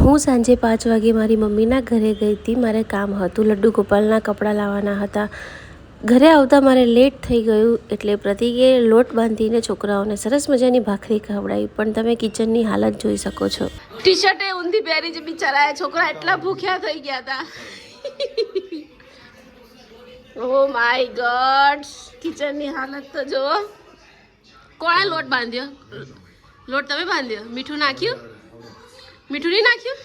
હું સાંજે પાંચ વાગે મારી મમ્મીના ઘરે ગઈ હતી. મારે કામ હતું. લડ્ડુ ગોપાલના કપડાં લાવવાના હતા. ઘરે આવતા મારે લેટ થઈ ગયું એટલે પ્રતિકે લોટ બાંધીને છોકરાઓને સરસ મજાની ભાખરી ખવડાવી. પણ તમે કિચનની હાલત જોઈ શકો છો. ટી શર્ટ એ ઊંધી પહેરી છે બિચારા છોકરા એટલા ભૂખ્યા થઈ ગયા હતા ઓ માય ગોડ કિચનની હાલત તો જુઓ. કોણે લોટ બાંધ્યો? લોટ તમે બાંધ્યો? મીઠું નાખ્યું? મીઠું નહીં નાખ્યું?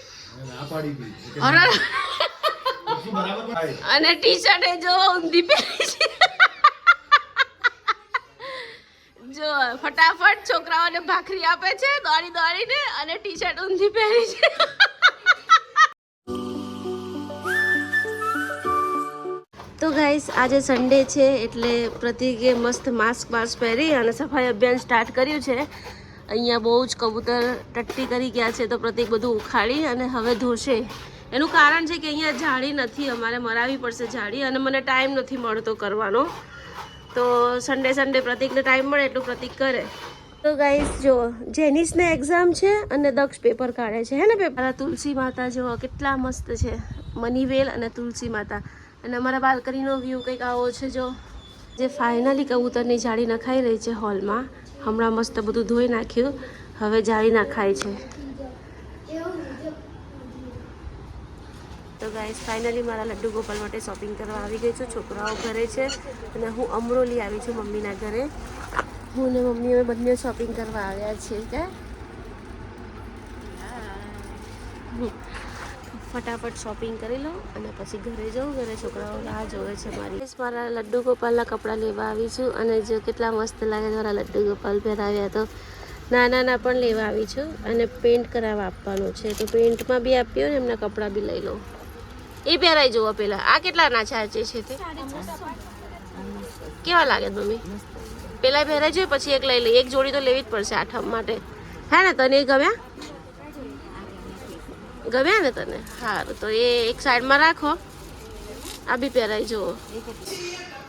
અને ટી શર્ટ એ જો ઊંધી પહેરી છે. જો ફટાફટ છોકરાઓને ભાખરી આપે છે દોડી દોડીને અને ટી શર્ટ ઊંધી પહેરી છે. તો ગાઈસ આજે સન્ડે છે એટલે પ્રતિકે મસ્ત માસ્ક માસ્ક પહેરી અને સફાઈ અભિયાન સ્ટાર્ટ કર્યું છે. અહીંયા બહુ જ કબૂતર ટટ્ટી કરી ગયા છે તો પ્રતિક બધું ઉખાડી અને હવે ધોશે. એનું કારણ છે કે અહીંયા જાળી નથી, અમારે મરાવી પડશે જાળી અને મને ટાઈમ નથી મળતો કરવાનો. તો સન્ડે સન્ડે પ્રતિકને ટાઈમ મળે એટલું પ્રતિક કરે. તો ગાઈસ જો, જેનિસને એક્ઝામ છે અને દક્ષ પેપર કાઢે છે. હે ને પેપર તુલસી માતા જો કેટલા મસ્ત છે. મનીવેલ અને તુલસી માતા. અને અમારા બાલ્કનીનો વ્યૂ કંઈક આવો છે, જો, જે ફાઇનલી કબૂતરની જાળી નખાઈ રહી છે હોલમાં હમણાં મસ્ત બધું ધોઈ નાખ્યું. હવે જાળી નાખાય છે. તો ગાઈસ ફાઇનલી મારા લડ્ડુ ગોપાલ માટે શોપિંગ કરવા આવી ગઈ છું. છોકરાઓ ઘરે છે અને હું અમરોલી આવી છું મમ્મીના ઘરે. હું ને મમ્મી અમે બંને શોપિંગ કરવા આવ્યા છીએ કે ફટાફટ શોપિંગ કરી લઉં અને પછી ઘરે જઉં, ઘરે છોકરાઓ રાહ જોવે છે મારી. મારા લડ્ડુ ગોપાલના કપડાં લેવા આવી છું અને જો કેટલા મસ્ત લાગે મારા લડ્ડુ ગોપાલ પહેરાવ્યા તો. નાનાના પણ લેવા આવી છું અને પેન્ટ કરાવવા આપવાનું છે. તો પેન્ટમાં બી આપ્યો ને એમના કપડાં બી લઈ લઉં. એ પહેરાઈ જુઓ પહેલાં. આ કેટલાના ચાર્જે છે તે? કેવા લાગે મમ્મી? પેલા પહેરાઈ જોઈએ, પછી એક લઈ લઈએ. એક જોડી તો લેવી જ પડશે આઠમ માટે. હે ને, તને ગમ્યા ગમ્યા ને તને? સારું તો એ એક સાઈડમાં રાખો. આ બી પહેરાઈ જુઓ.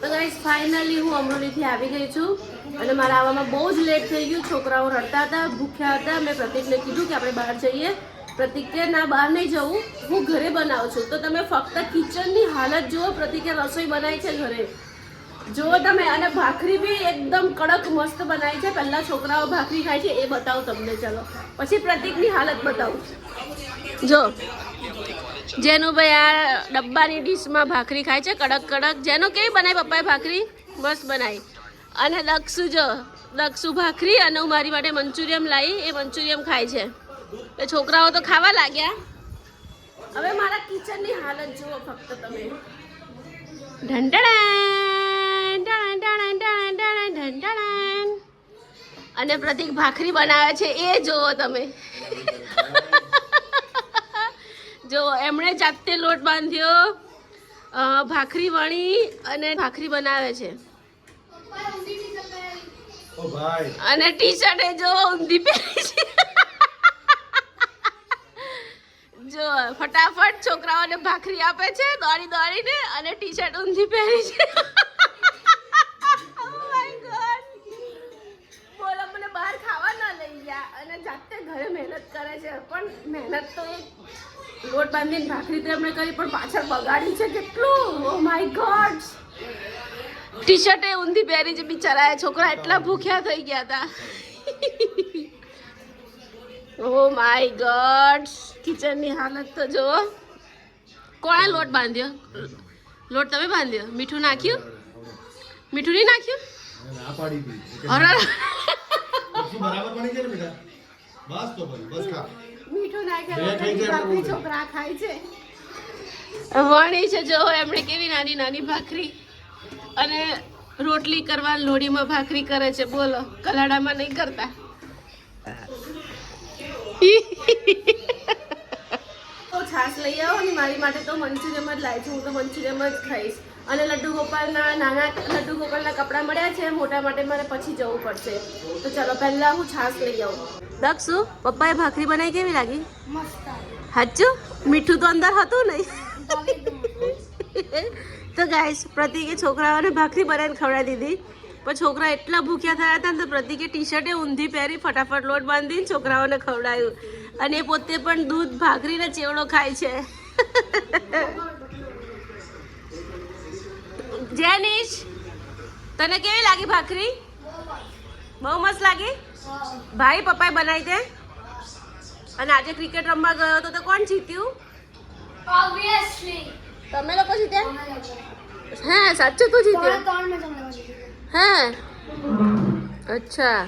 તો ગાઈસ ફાઇનલી હું અમરોલીથી આવી ગઈ છું અને મારા આવવામાં બહુ જ લેટ થઈ ગયું. છોકરાઓ રડતા હતા, ભૂખ્યા હતા. મેં પ્રતિકને કીધું કે આપણે બહાર જઈએ. પ્રતિક ના, બહાર નહીં જવું. હું ઘરે બનાવું છું. તો તમે ફક્ત કિચનની હાલત જુઓ. પ્રતિકે રસોઈ બનાવી છે ઘરે. જુઓ તમે અને ભાખરી બી એકદમ કડક મસ્ત બનાવી છે. પહેલા છોકરાઓ ભાખરી ખાય છે એ બતાવું તમને ચલો. પછી પ્રતિકની હાલત બતાવું. જો જેનું ભાઈ આ ડબ્બાની ડીશમાં ભાખરી ખાય છે કડક કડક. જેનો કેવી બનાવી પપ્પાએ ભાખરી? મસ્ત બનાવી અને દક્ષુ જો દક્ષુ ભાખરી અને હું મારી માટે મંચુરિયમ લાવી એ મંચુરિયમ ખાય છે. એ છોકરાઓ તો ખાવા લાગ્યા. હવે મારા કિચનની હાલત જુઓ ફક્ત તમે. ઢંટણાન, અને પ્રતિક ભાખરી બનાવે છે એ જુઓ તમે. જો એમણે જાતે લોટ બાંધ્યો ભાખરી વણી અને ભાખરી બનાવે છે. અને ટી શર્ટ એ જો ઊંધી પહેરી છે. જો ફટાફટ છોકરાઓને ભાખરી આપે છે દોડી દોડીને અને ટી શર્ટ ઊંધી પહેરી છે. છે પણ મહેનત તો લોટ બાંધીને ભાખરી તો એમણે કરી પણ પાછળ બગાડી છે કેટલું? Oh my God T shirt એ ઊંધી પહેરી છે બિચારા છોકરા એટલા ભૂખ્યા થઈ ગયા હતા ઓ માય ગોડ કિચનની હાલત તો જો કોણે લોટ બાંધ્યો? લોટ તમે બાંધ્યો? મીઠું નાખ્યું? મીઠું નહીં નાખ્યું? અરે બરાબર બની છે બેટા? બસ તો ભાઈ બસ ખા. મીઠું નાખે. છોકરા ખાય છે. વણી છે જો એમણે કેવી નાની નાની ભાખરી અને રોટલી કરવા લોડીમાં ભાખરી કરે છે બોલો કલાડામાં નહીં કરતા? તો છાશ લઈ આવો ને મારી માટે તો મંચુરિયમ જ લાવી છું હું તો મંચુરિયમ જ ખાઈશ. અને લડ્ડુ ગોપાલના નાના લડ્ડુ ગોપાલના કપડાં મળ્યા છે મોટા માટે મારે પછી જવું પડશે. તો ચલો પહેલા હું છાશ લઈ આવું. દક્ષુ પપ્પાએ ભાખરી બનાવી કેવી લાગી? હાચું મીઠું તો અંદર હતું નહીં. તો ગાઈસ પ્રતિકે છોકરાઓને ભાખરી બનાવીને ખવડાવી દીધી. પણ છોકરા એટલા ભૂખ્યા થયા હતા ને તો પ્રતિકે ટી શર્ટે ઊંધી પહેરી ફટાફટ લોટ બાંધીને છોકરાઓને ખવડાવ્યું. અને એ પોતે પણ દૂધ ભાખરીને ચેવડો ખાય છે. જેનિશ તને કેવી લાગી ભાખરી? બહુ મસ્ત લાગી? ભાઈ પપ્પાએ બનાવી દે. અને આજે ક્રિકેટ રમવા ગયો હતો તો કોણ જીત્યું. તમે લોકો જીત્યા? હે સાચું તું જીત્યું. હે. અચ્છા.